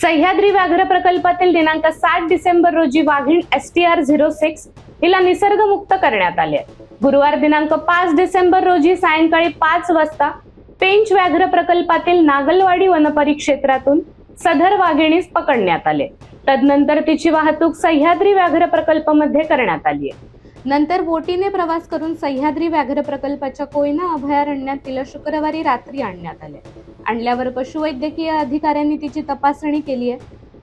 सह्याद्री व्याघ्र प्रकल्पातील दिनांक सात डिसेंबर रोजी वाघीण S T R zero six हिला निसर्गमुक्त करण्यात आले. गुरुवार दिनांक पाच डिसेंबर रोजी सायंकाळी पाच वाजता पेंच व्याघ्र प्रकल्पातील नागलवाडी वनपरिक्षेत्रातून सदर वाघिणीस पकडण्यात आले. तदनंतर तिची वाहतूक सह्याद्री व्याघ्र प्रकल्पमध्ये करण्यात आली आहे. नंतर बोटीने प्रवास करून सह्याद्री व्याघ्र प्रकल्पाच्या कोयना अभयारण्यात तिला शुक्रवारी रात्री आणण्यात आले. आणल्यावर पशुवैद्यकीय अधिकाऱ्यांनी तिची तपासणी केली आहे.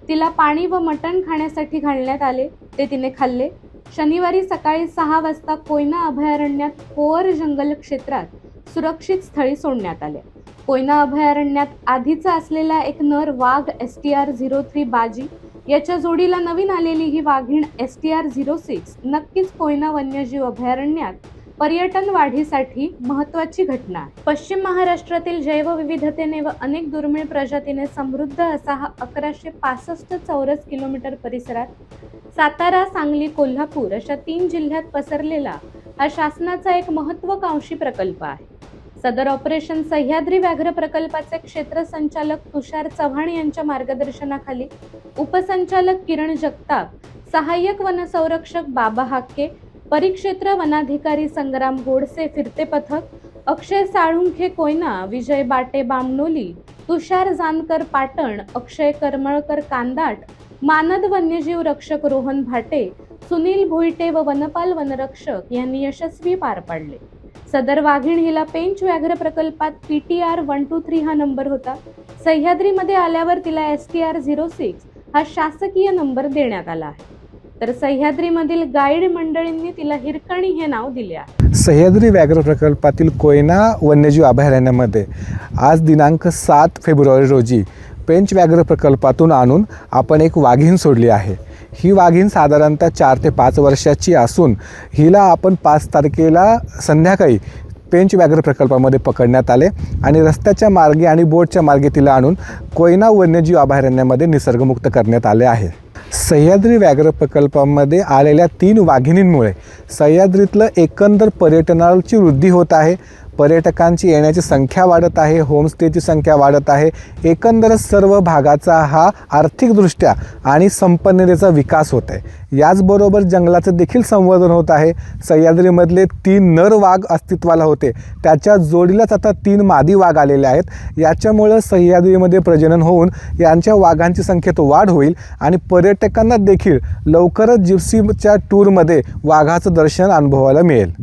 तिला पाणी व मटण खाण्यासाठी घालण्यात आले. ते तिने खाल्ले. शनिवारी सकाळी सहा वाजता कोयना अभयारण्यात कोअर जंगल क्षेत्रात सुरक्षित स्थळी सोडण्यात आले. कोयना अभयारण्यात आधीचा असलेला एक नर वाघ S T R zero three बाजी याच्या जोडीला नवीन आलेली ही वाघीण S T R zero six नक्कीच कोयना वन्यजीव अभयारण्यात पर्यटन वाढीसाठी महत्वाची घटना पश्चिम महाराष्ट्रातील जैवविविधतेने व अनेक दुर्मिळ प्रजातीने समृद्ध असा हा अकराशे पासष्ट चौरस किलोमीटर परिसरात सातारा सांगली कोल्हापूर अशा तीन जिल्ह्यात पसरलेला हा शासनाचा एक महत्वाकांक्षी प्रकल्प आहे. सदर ऑपरेशन सह्याद्री व्याघ्र प्रकल्पाचे क्षेत्र संचालक तुषार चव्हाण यांच्या मार्गदर्शनाखाली उपसंचालक किरण जगताप सहाय्यक वनसंरक्षक बाबा हाके परिक्षेत्र वनाधिकारी संग्राम गोडसे फिरते पथक अक्षय साळुंखे कोयना विजय बाटे बामणोली तुषार जानकर पाटण अक्षय करमळकर कांदाट मानद वन्यजीव रक्षक रोहन भाटे सुनील भोईटे व वनपाल वनरक्षक यांनी यशस्वी पार पाडले. सदर वाघीण हिला पेंच व्याघ्र प्रकल्पात P T R one two three हा नंबर होता. सह्याद्रीमध्ये आल्यावर तिला S T R zero six हा शासकीय नंबर देण्यात आला आहे. तर सह्याद्रीमधील गाईड मंडळींनी तिला हिरकणी हे नाव दिले आहे. सह्याद्री व्याघ्र प्रकल्पातील कोयना वन्यजीव अभयारण्यामध्ये आज दिनांक सात फेब्रुवारी रोजी पेंच व्याघ्र प्रकल्पातून आणून आपण एक वाघीण सोडली आहे. ही वाघीण साधारणतः चार ते पाच वर्षाची असून हिला आपण पाच तारखेला संध्याकाळी पेंच व्याघ्र प्रकल्पामध्ये पकडण्यात आले आणि रस्त्याच्या मार्गे आणि बोटच्या मार्गे तिला आणून कोयना वन्यजीव अभयारण्यामध्ये निसर्गमुक्त करण्यात आले आहे. सह्याद्री व्याघ्र प्रकल्पामध्ये आलेल्या तीन वाघिणींमुळे सह्याद्रीतलं एकंदर पर्यटनाची वृद्धी होत आहे. पर्यटकांची येण्याची संख्या वाढत आहे होमस्टेची संख्या वाढत आहे. एकंदरच सर्व भागाचा हा आर्थिकदृष्ट्या आणि संपन्नतेचा विकास होत आहे. याचबरोबर जंगलाचं देखील संवर्धन होत आहे. सह्याद्रीमधले तीन नर वाघ अस्तित्वाला होते. त्याच्या जोडीलाच आता तीन मादी वाघ आलेले आहेत. याच्यामुळं सह्याद्रीमध्ये प्रजनन होऊन यांच्या वाघांची संख्येत वाढ होईल आणि पर्यटकांना देखील लवकरच जिप्सीच्या टूरमध्ये वाघाचं दर्शन अनुभवायला मिळेल.